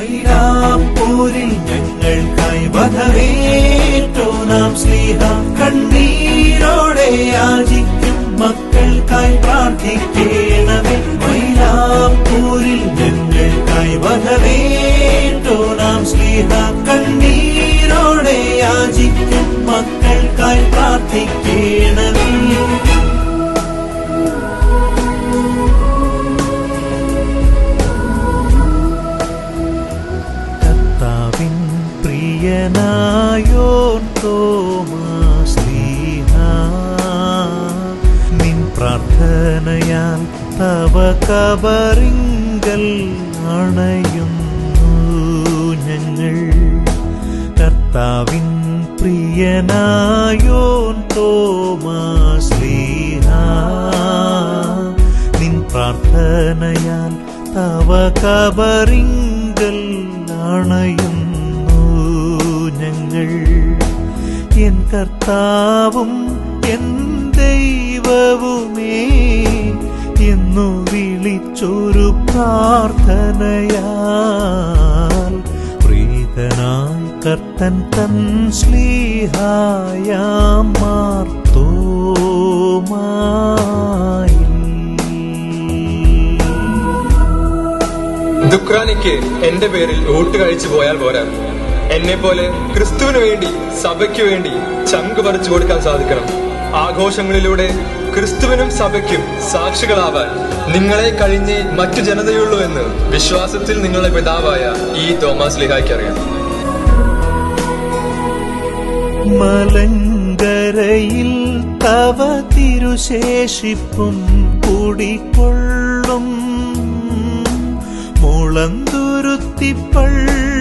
മൈലാപ്പൂരിൽ ഞങ്ങൾക്കായി വധവേറ്റോ നാം സ്നേഹ കണ്ണീരോടെ യാചിക്കും മക്കൾക്കായി പ്രാർത്ഥിക്കേണമേ. മൈലാപ്പൂരിൽ ഞങ്ങൾക്കായി വധവേറ്റോ നാം സ്നേഹ കണ്ണീരോടെ യാചിക്കും മക്കൾക്കായി പ്രാർത്ഥിക്കേണമേ. പ്രിയനായോൻ തോമാസ്ലീഹ നിൻ പ്രാർത്ഥനയാൽ തവ കബറിങ്കൽ അണയുന്നു ഞങ്ങൾ. കർത്താവിൻ തോമാസ്ലീഹ നിൻ പ്രാർത്ഥനയാൽ തവ കബറിങ്കൽ അണയുന്നു ഞങ്ങൾ എൻ കർത്താവും എൻ ദൈവവുമേ എന്നു വിളിച്ചൊരു പ്രാർത്ഥനയാൽ പ്രീതനായി കർത്തൻ തൻ ശ്ലീഹായാം മാർത്തോമായി ദുഃഖാനിക്ക് എന്റെ പേരിൽ വോട്ട് കഴിച്ചു പോയാൽ പോരാ. എന്നെ പോലെ ക്രിസ്തുവിന് വേണ്ടി സഭയ്ക്ക് വേണ്ടി ചങ്ക് പറിച്ചു കൊടുക്കാൻ സാധിക്കണം. ആഘോഷങ്ങളിലൂടെ ക്രിസ്തുവിനും സഭയ്ക്കും സാക്ഷികളാവാൻ നിങ്ങളെ കഴിഞ്ഞ് മറ്റു ജനതയുള്ളൂ എന്ന് വിശ്വാസത്തിൽ നിങ്ങളുടെ പിതാവായ ഈ തോമസ് ലിഹായ്ക്ക് അറിയാം. മലങ്കരയിൽ തവ തിരുശേഷിപ്പും കൂടിക്കൊള്ളും. മുളന്തുരുത്തിപ്പള്ളി